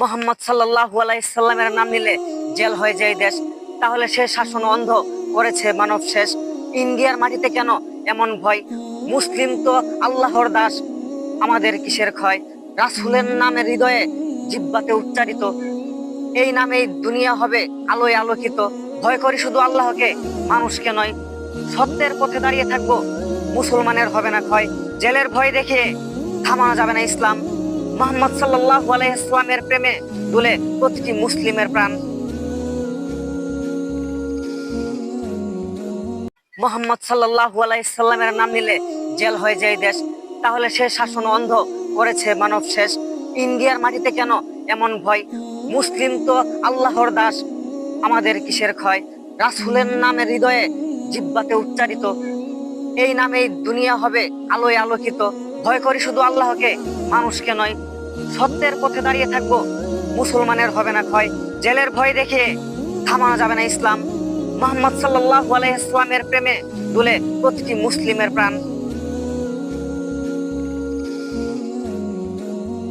মোহাম্মদ সাল্লাহ আলাইসাল্লামের নাম নিলে জেল হয়ে যায় দেশ। তাহলে সে শাসন অন্ধ করেছে মানব শেষ। ইন্ডিয়ার মাটিতে কেন এমন ভয়? মুসলিম তো আল্লাহর দাস, আমাদের কিসের ক্ষয়? রাসুলের নামে হৃদয়ে জিব্বাতে উচ্চারিত। এই নামেই দুনিয়া হবে আলোয় আলোকিত। ভয় করি শুধু আল্লাহকে, মানুষকে নয়। সত্যের পথে দাঁড়িয়ে থাকব, মুসলমানের হবে না ক্ষয়। জেলের ভয় দেখে থামানো যাবে না ইসলাম। মোহাম্মদ সাল্লাহ আলাইসলামের প্রেমে দুলে প্রতিটি মুসলিমের প্রাণ। মোহাম্মদ সাল্লাহ আলাইসাল্লামের নাম নিলে জেল হয়ে যায় দেশ। তাহলে সে শাসন অন্ধ করেছে মানব শেষ। ইন্ডিয়ার মাটিতে কেন এমন ভয়? মুসলিম তো আল্লাহর দাস, আমাদের কিসের ক্ষয়? রাসুলের নামে হৃদয়ে জিব্বাতে উচ্চারিত। এই নামেই দুনিয়া হবে আলোয় আলোকিত। ভয় করি শুধু আল্লাহকে, মানুষকে নয় সত্যের পথে দাঁড়িয়ে থাকব। মুসলমানের হবে না ভয় জেলের ভয় দেখে থামানো যাবে না ইসলাম। মোহাম্মদ সাল্লাহ আলাইসলামের প্রেমে দুলে প্রতিটি মুসলিমের প্রাণ।